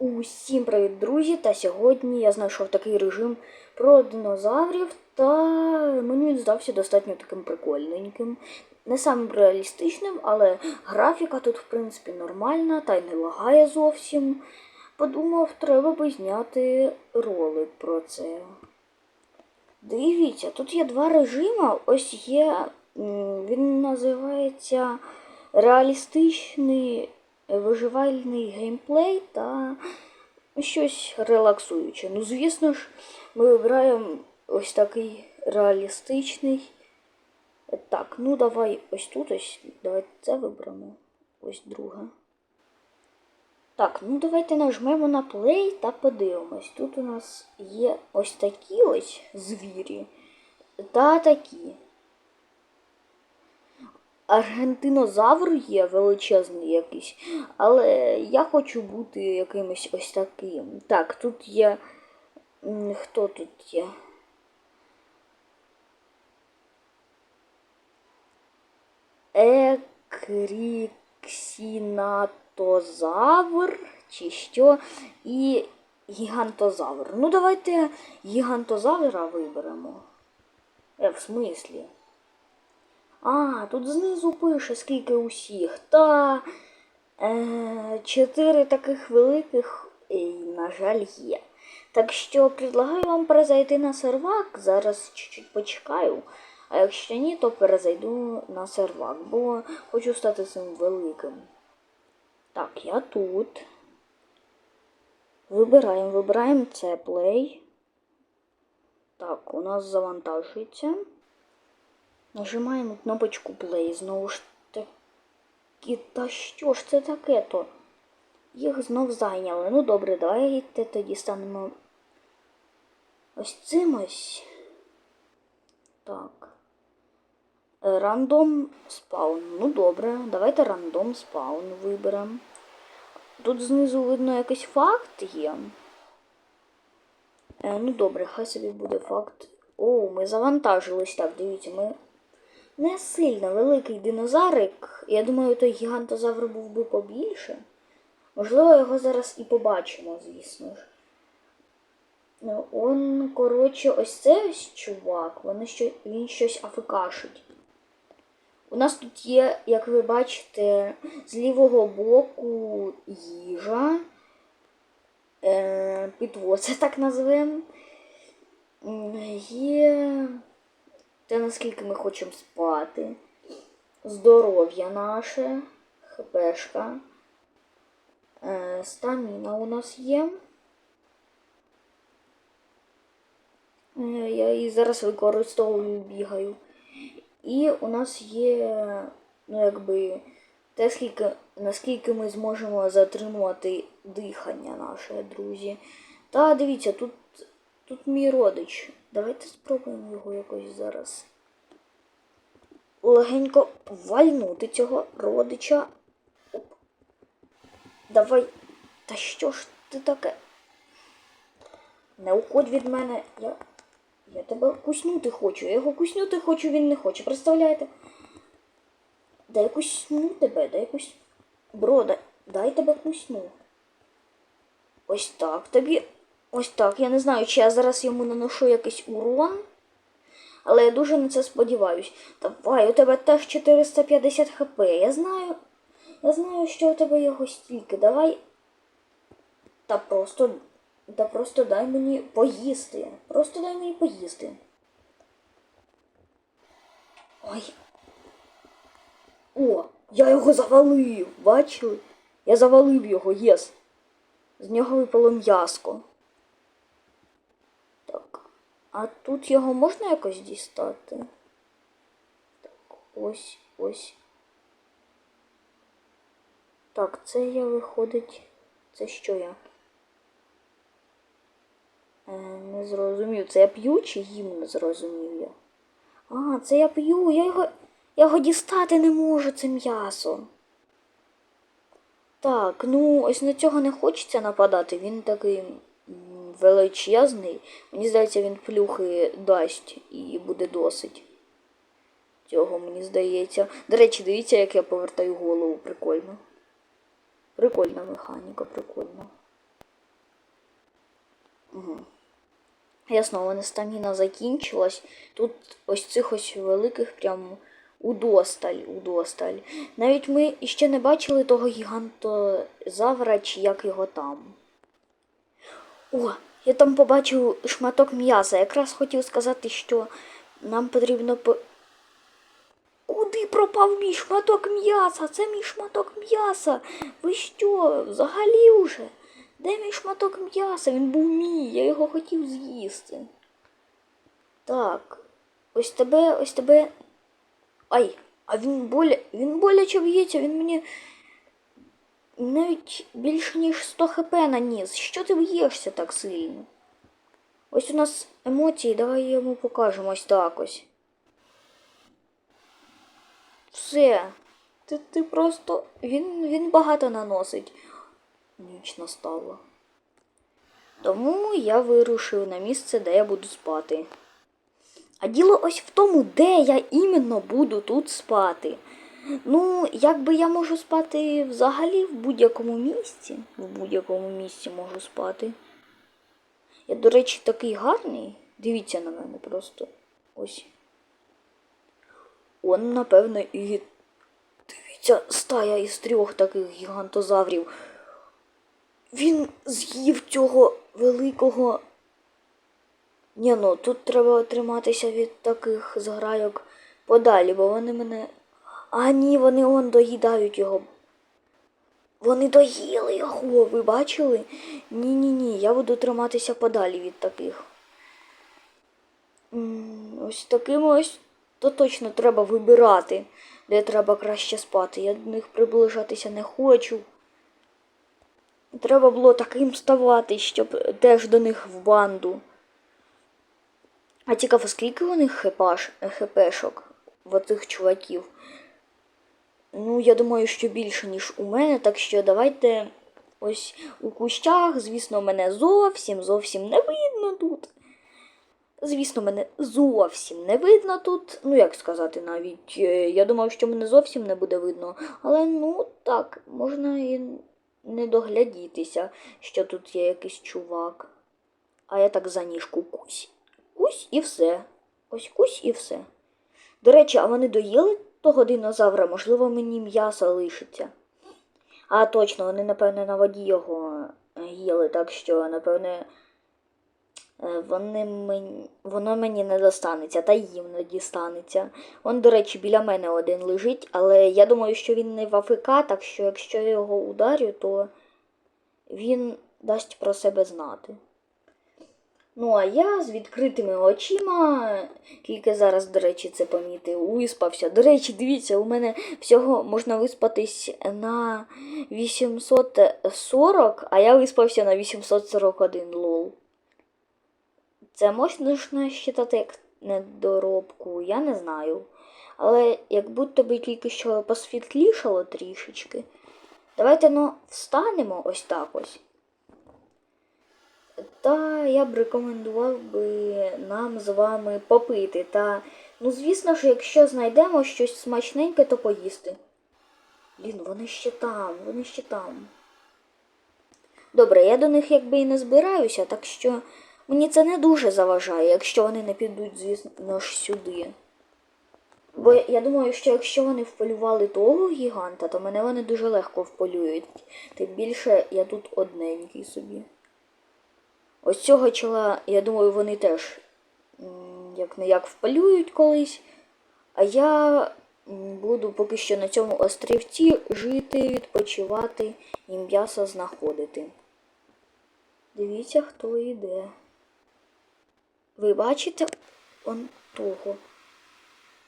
Усім привіт, друзі! Та сьогодні я знайшов такий режим про динозаврів, та мені він здався достатньо таким прикольненьким. Не самим реалістичним, але графіка тут, в принципі, нормальна та й не лагає зовсім. Подумав, треба би зняти ролик про це. Дивіться, тут є два режими. Ось є. Він називається реалістичний виживальний геймплей та щось релаксуюче. Ну, звісно ж, ми вибираємо ось такий реалістичний. Так, ну давай ось тут ось. Давай це виберемо. Ось друге. Так, ну давайте нажмемо на play та подивимось. Тут у нас є ось такі ось звірі та такі. Аргентинозавр є величезний якийсь, але я хочу бути якимось ось таким. Так, тут є. Хто тут є? Екріксінатозавр чи що? І гігантозавр. Ну, давайте гігантозавра виберемо. Е, в смислі? А, тут знизу пише, скільки усіх. Та е, чотири таких великих, е, на жаль, є. Так що предлагаю вам перезайти на сервак. Зараз чуть-чуть почекаю. А якщо ні, то перезайду на сервак, бо хочу стати цим великим. Так, я тут. Вибираємо, вибираємо це плей. Так, у нас завантажується. Нажимаємо кнопочку play. Знову ж таки. Та що ж це таке то? Їх знов зайняли. Ну добре, давайте тоді станемо ось цим ось. Так. Е, Рандом спаун. Ну добре, давайте рандом спаун виберемо. Тут знизу видно якийсь факт є. Е, ну добре, хай собі буде факт. О, ми завантажились. Так, дивіться, ми не сильно великий динозаврик. Я думаю, той гігантозавр був би побільше. Можливо, його зараз і побачимо, звісно ж. Ну, Он, коротше, ось цей ось чувак, він, що, він щось афикашить. У нас тут є, як ви бачите, з лівого боку їжа. Е, Підво, це так назвемо. Є те, наскільки ми хочемо спати. Здоров'я наше, хпшка. Е, Стаміна у нас є. Е, Я її зараз використовую, бігаю. І у нас є, ну якби, те, скільки, наскільки ми зможемо затримувати дихання наше, друзі. Та дивіться, тут, тут мій родич. Давайте спробуємо його якось зараз. Легенько вальнути цього родича. Оп. Давай. Та що ж ти таке? Не уходь від мене. Я. Я тебе куснути хочу. Я його куснути хочу, він не хоче. Представляєте? Дай кусну тебе, дай кусь. Бро, дай, дай тебе кусну. Ось так тобі. Ось так. Я не знаю, чи я зараз йому наношу якийсь урон. Але я дуже на це сподіваюсь. Давай, у тебе теж 450 хп. Я знаю. Я знаю, що у тебе його стільки. Давай. Та просто. Та просто дай мені поїсти. Просто дай мені поїсти. Ой. О, я його завалив. Бачили? Я завалив його, єс. З нього випало м'яско. А тут його можна якось дістати? Так, ось, ось. Так, це я виходить. Це що я? Е, не зрозумів. Це я п'ю чи їм не зрозумів я? А, це я п'ю, я його. Я його дістати не можу, це м'ясо. Так, ну ось на цього не хочеться нападати. Він такий величезний. Мені здається, він плюхи дасть і буде досить. Цього мені здається. До речі, дивіться, як я повертаю голову. Прикольно. Прикольна механіка, прикольно. Угу. Ясно, вони стаміна закінчилась. Тут ось цих ось великих прям удосталь, удосталь. Навіть ми ще не бачили того гігантозавра, чи як його там. О, я там побачив шматок м'яса. Якраз хотів сказати, що нам потрібно по. Куди пропав мій шматок м'яса? Це мій шматок м'яса. Ви що, взагалі уже? Де мій шматок м'яса? Він був мій, я його хотів з'їсти. Так, ось тебе, ось тебе. Ай, а він боля. Він боляче б'ється, він мені навіть більше, ніж 100 хп наніс. Що ти б'єшся так сильно? Ось у нас емоції, давай йому покажемо ось так ось. Все. Ти, ти просто. Він, він багато наносить. Ніч настала. Тому я вирушив на місце, де я буду спати. А діло ось в тому, де я іменно буду тут спати. Ну, якби я можу спати взагалі в будь-якому місці. В будь-якому місці можу спати. Я, до речі, такий гарний. Дивіться на мене просто. Ось. Он, напевно, і. Дивіться, стая із трьох таких гігантозаврів. Він з'їв цього великого. Ні, ну тут треба триматися від таких зграйок подалі, бо вони мене. А ні, вони он доїдають його. Вони доїли його, ви бачили? Ні-ні ні, я буду триматися подалі від таких. Ось таким ось то точно треба вибирати, де треба краще спати. Я до них приближатися не хочу. Треба було таким ставати, щоб теж до них в банду. А цікаво, скільки у них хпш, хпшок в оцих чуваків? Ну, я думаю, що більше, ніж у мене, так що давайте ось у кущах, звісно, мене зовсім зовсім не видно тут. Звісно, мене зовсім не видно тут. Ну, як сказати, навіть. е, Я думав, що мене зовсім не буде видно. Але ну так, можна і не доглядітися, що тут є якийсь чувак. А я так за ніжку кусь. Кусь і все. Ось кусь і все. До речі, а вони доїли того динозавра, можливо, мені м'ясо лишиться. А точно, вони, напевне, на воді його е, їли, так що, напевне, е, вони мені, воно мені не достанеться, та їм не дістанеться. Он, до речі, біля мене один лежить, але я думаю, що він не в АФК, так що якщо я його ударю, то він дасть про себе знати. Ну, а я з відкритими очима, тільки зараз, до речі, це помітив, виспався. До речі, дивіться, у мене всього можна виспатись на 840, а я виспався на 841 лол. Це можна вважати як недоробку, я не знаю. Але як будто би тільки що посвітлішало трішечки. Давайте ну встанемо ось так ось. Та я б рекомендував би нам з вами попити. Та, ну, звісно ж, якщо знайдемо щось смачненьке, то поїсти. Блін, вони ще там, вони ще там. Добре, я до них якби і не збираюся, так що мені це не дуже заважає, якщо вони не підуть, звісно ж, сюди. Бо я думаю, що якщо вони вполювали того гіганта, то мене вони дуже легко вполюють. Тим більше я тут одненький собі. Ось цього чола, я думаю, вони теж як не як впалюють колись. А я буду поки що на цьому острівці жити, відпочивати і м'ясо знаходити. Дивіться, хто йде. Ви бачите он того?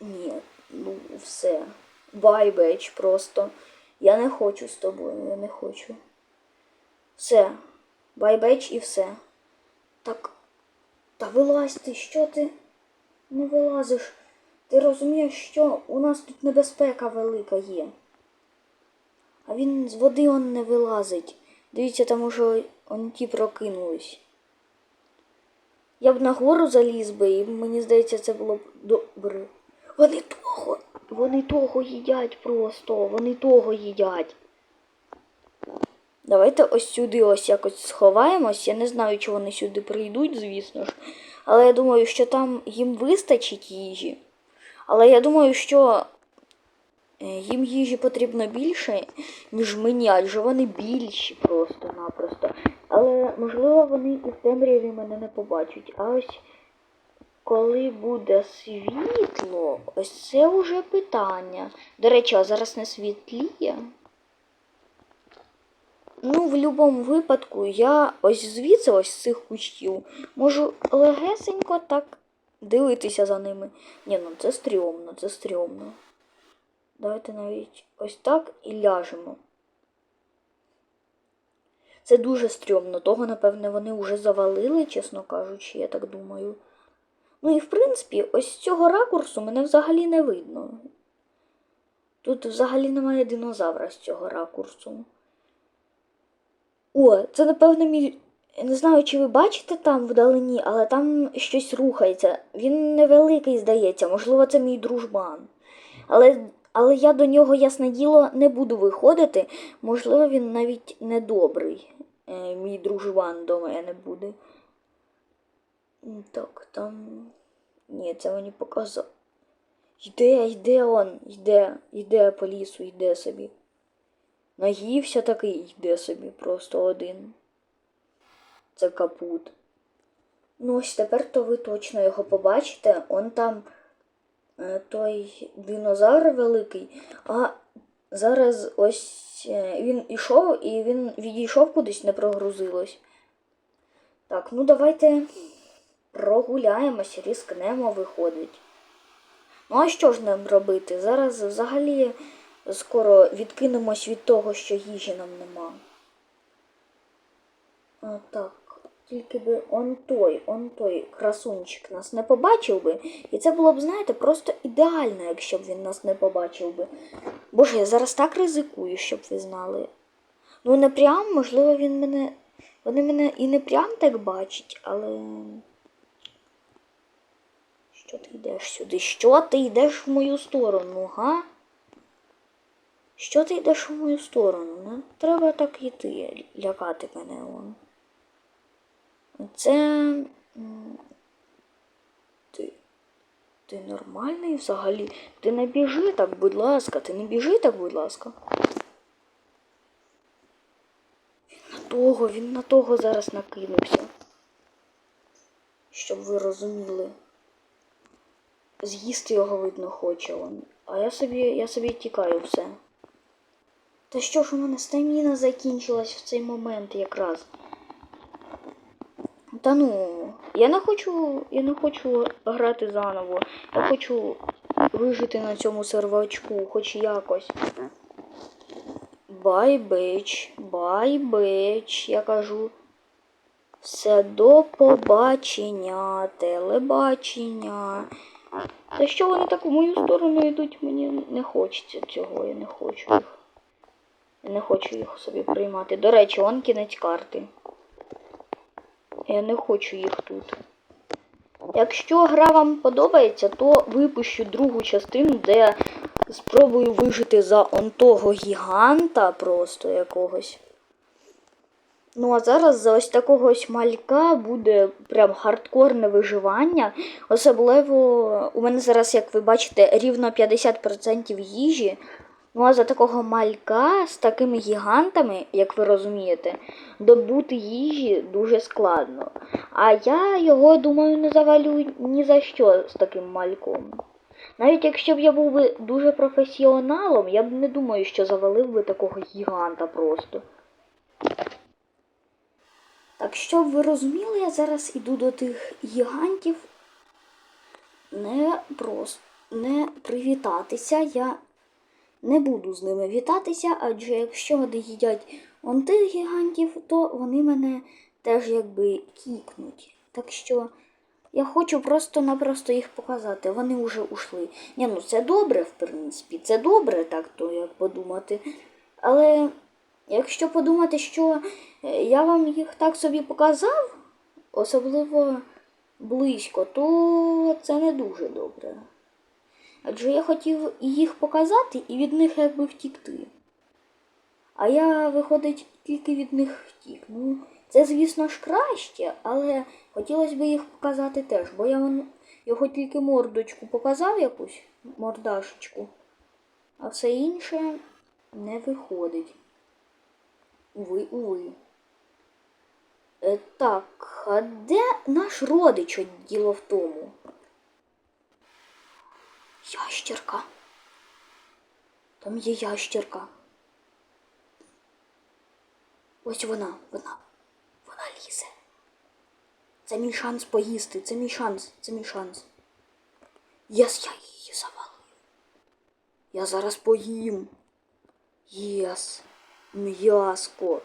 Ні, ну все. Бай, беч, просто. Я не хочу з тобою, я не хочу. Все. Бай-беч і все. Так. Та вилазь ти, що ти не вилазиш? Ти розумієш, що у нас тут небезпека велика є. А він з води он не вилазить. Дивіться, там уже он ті прокинулись. Я б на гору заліз би, і мені здається, це було б добре. Вони того, вони того їдять просто, вони того їдять. Давайте ось сюди ось якось сховаємось. Я не знаю, чи вони сюди прийдуть, звісно ж. Але я думаю, що там їм вистачить їжі. Але я думаю, що е, їм їжі потрібно більше, ніж мені, адже вони більші просто-напросто. Але можливо вони і в темряві мене не побачать. А ось коли буде світло, ось це вже питання. До речі, а зараз не світліє. Ну, в будь-якому випадку, я ось звідси, ось з цих кущів, можу легесенько так дивитися за ними. Ні, ну це стрьомно, це стрьомно. Давайте навіть ось так і ляжемо. Це дуже стрьомно. Того, напевне, вони вже завалили, чесно кажучи, я так думаю. Ну і в принципі, ось з цього ракурсу мене взагалі не видно. Тут взагалі немає динозавра з цього ракурсу. О, це, напевно, мій. Не знаю, чи ви бачите там вдалині, але там щось рухається. Він невеликий, здається, можливо, це мій дружбан. Але, але я до нього, ясне діло, не буду виходити. Можливо, він навіть недобрий. Е, мій дружбан до мене буде. Так, там. Ні, це мені показав. Йде, йде он, йде, йде по лісу, йде собі. Наївся такий, йде собі просто один. Це капут. Ну, ось тепер то ви точно його побачите. Он там е, той динозавр великий, а зараз ось е, він ішов і він відійшов кудись, не прогрузилось. Так, ну давайте прогуляємось, різкнемо, виходить. Ну, а що ж нам робити? Зараз взагалі скоро відкинемось від того, що їжі нам нема. А, так, тільки би он той, он той красунчик нас не побачив би. І це було б, знаєте, просто ідеально, якщо б він нас не побачив би. Боже, я зараз так ризикую, щоб ви знали. Ну, не прям, можливо, він мене. Вони мене і не прям так бачать, але. Що ти йдеш сюди? Що ти йдеш в мою сторону, га? Що ти йдеш в мою сторону? Не треба так йти, лякати мене он. Це. Ти. Ти нормальний взагалі? Ти не біжи так, будь ласка, ти не біжи так, будь ласка. Він на того, він на того зараз накинувся. Щоб ви розуміли. З'їсти його видно хоче он. А я собі, я собі тікаю все. Та що ж у мене стаміна закінчилась в цей момент якраз. Та ну, я не хочу. Я не хочу грати заново. Я хочу вижити на цьому сервачку, хоч якось. Бай бич, бай бич, я кажу. Все до побачення, телебачення. Та що вони так в мою сторону йдуть, мені не хочеться цього, я не хочу їх. Я не хочу їх собі приймати. До речі, он кінець карти. Я не хочу їх тут. Якщо гра вам подобається, то випущу другу частину, де спробую вижити за он того гіганта просто якогось. Ну, а зараз за ось такого ось малька буде прям хардкорне виживання. Особливо у мене зараз, як ви бачите, рівно 50% їжі. Ну а за такого малька з такими гігантами, як ви розумієте, добути їжі дуже складно. А я його, думаю, не завалю ні за що з таким мальком. Навіть якщо б я був би дуже професіоналом, я б не думаю, що завалив би такого гіганта просто. Так, щоб ви розуміли, я зараз іду до тих гігантів не просто не привітатися. Я не буду з ними вітатися, адже якщо вони їдять тих гігантів, то вони мене теж якби кікнуть. Так що я хочу просто-напросто їх показати. Вони вже ушли. Ні, ну це добре, в принципі, це добре, так то як подумати. Але якщо подумати, що е, я вам їх так собі показав, особливо близько, то це не дуже добре. Адже я хотів їх показати і від них якби втікти. А я, виходить, тільки від них втік. Ну, це, звісно ж, краще, але хотілося б їх показати теж, бо я його тільки мордочку показав якусь мордашечку, а все інше не виходить. Уви, уви. Е, так, а де наш родич діло в тому? Ящерка. Там є ящерка. Ось вона, вона. Вона лізе. Це мій шанс поїсти, це мій шанс, це мій шанс. Єс, я її завалив. Я зараз поїм. Єс. М'яско.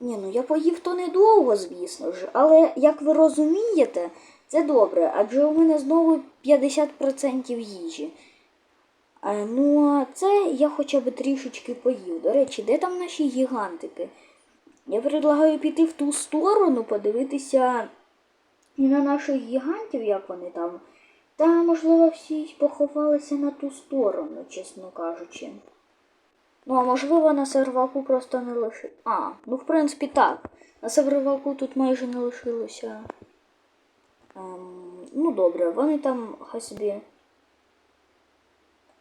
Ні, ну я поїв то недовго, звісно ж, але як ви розумієте, це добре, адже у мене знову 50% їжі. Ну, а це я хоча б трішечки поїв. До речі, де там наші гігантики? Я предлагаю піти в ту сторону, подивитися і на наших гігантів, як вони там. Та, можливо, всі поховалися на ту сторону, чесно кажучи. Ну, а можливо, на серваку просто не лиши. А, ну в принципі так. На серваку тут майже не лишилося. Ем, ну добре, вони там хай собі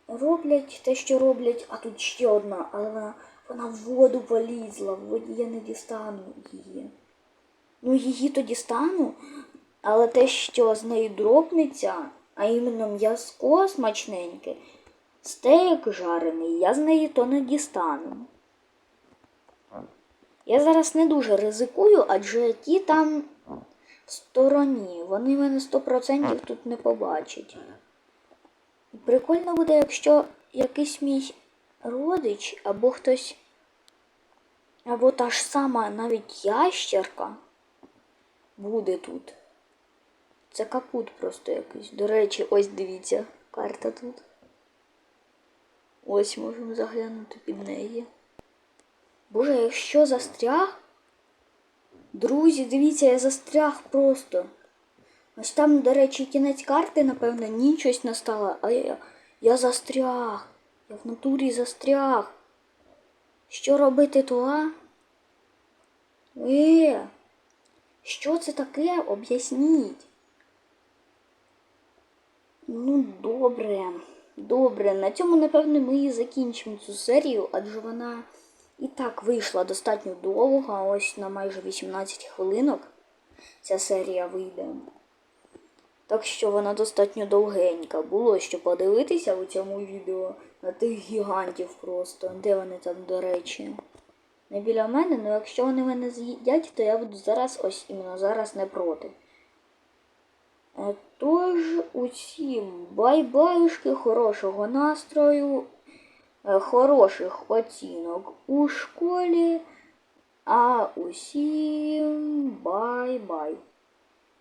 роблять те, що роблять, а тут ще одна, але вона, вона в воду полізла, в воді я не дістану її. Ну, її то дістану, але те, що з нею дропнеться, а іменно м'язко смачненьке, стейк жарений, я з неї то не дістану. Я зараз не дуже ризикую, адже ті там стороні. Вони мене 100% тут не побачать. Прикольно буде, якщо якийсь мій родич або хтось, або та ж сама навіть ящерка буде тут. Це капут просто якийсь. До речі, ось дивіться, карта тут. Ось можемо заглянути під неї. Боже, якщо застряг. Друзі, дивіться, я застряг просто. Ось там, до речі, кінець карти, напевно, ні щось настало, а я, я застряг. Я в натурі застряг. Що робити то, а? Е, що це таке? Об'ясніть. Ну, добре, добре. На цьому, напевно, ми і закінчимо цю серію, адже вона і так вийшла достатньо довго, ось на майже 18 хвилинок ця серія вийде. Так що вона достатньо довгенька. Було що подивитися у цьому відео на тих гігантів просто. Де вони там, до речі? Не біля мене, але якщо вони мене з'їдять, то я буду зараз, ось іменно зараз не проти. Е, Тож, усім бай-баюшки, хорошого настрою, хороших оцінок у школі, а усім бай-бай.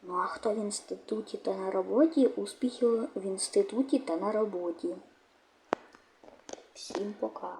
Ну а хто в інституті та на роботі, успіхів в інституті та на роботі. Всім пока.